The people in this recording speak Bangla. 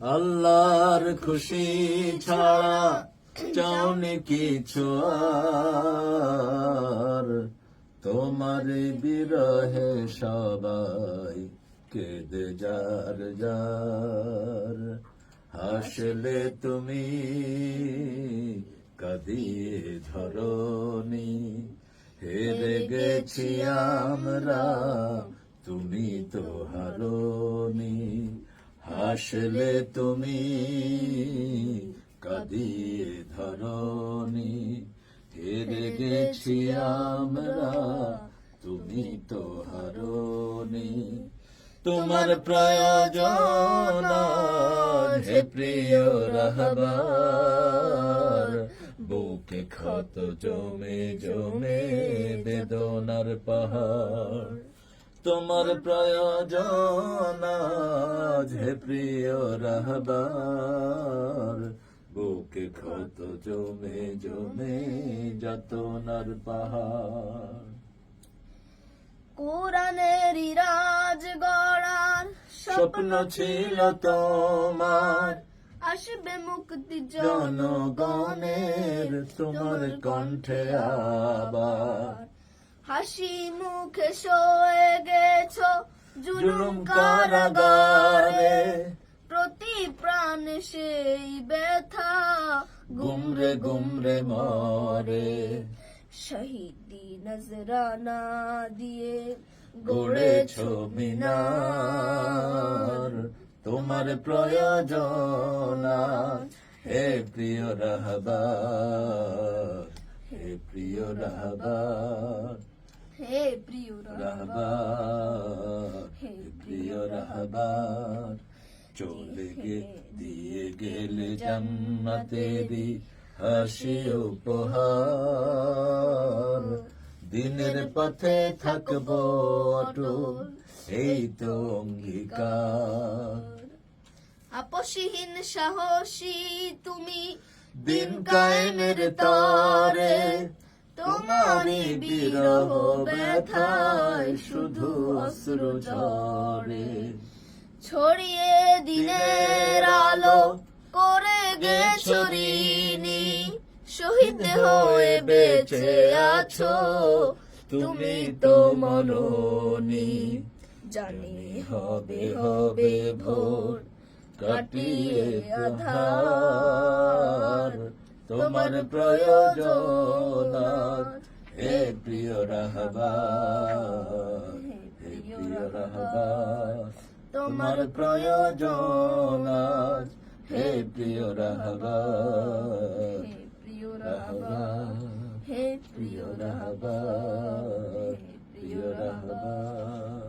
আল্লাহর খুশি ছাড়া চাওনি কিছু আর। তোমার বিরহে সবাই কেঁদে যার যার। হাসলে তুমি কাঁদিয়ে ধরনি। হেরে গেছি আমরা, তুমি তো হারনি। হাসলে তুমি কাঁদিয়ে ধরনি, হেরে গেছি আমরা, তুমি তো হারনি। তোমার প্রয়োজন হে প্রিয় রাহবার, বুকে ক্ষত জমে জমে বেদনার পাহাড়। তোমার প্রয়োজন হে প্রিয় রাহবার। বুকে ক্ষত জমে জমে যতনার পাহাড়। কোরআনের রাজ গড়ার স্বপ্ন ছিল তোমার। আসবে মুক্তি জনগণের তোমার কণ্ঠে আবার। হাসি মুখে শোয়ে গেছ জুলুম কারাগারে। প্রতি প্রাণে সেই ব্যথা গুমরে গুমরে মরে। শহীদি নজরানা দিয়ে গড়েছ মিনার। তোমার প্রয়োজন হে প্রিয় রাহবার, হে প্রিয় রাহবার। হে প্রিয় রাহবার হে প্রিয় রাহবার চলে গে দিয়ে গেলে জান্নাতেরি হাসি উপহার। দিনের পথে থাকব অটল এই তো অঙ্গীকার। আপসহীন সাহসী তুমি দিন কায়েমের তরে। বিরহ ব্যথায় শুধু অশ্রু ঝরে। ছড়িয়ে দিনের আলো করে গেছো ঋণী শহীদ হয়ে বেঁচে আছো। তুমি তো মননি জানি হবে হবে ভোর। কাটিয়ে আধার। তোমার প্রয়োজন হে প্রিয় রাহবার হে প্রিয় রাহবার তোমার প্রয়োজন আজ হে প্রিয় রাহবার প্রিয় রাহবার হে প্রিয় রাহবার প্রিয় রাহবার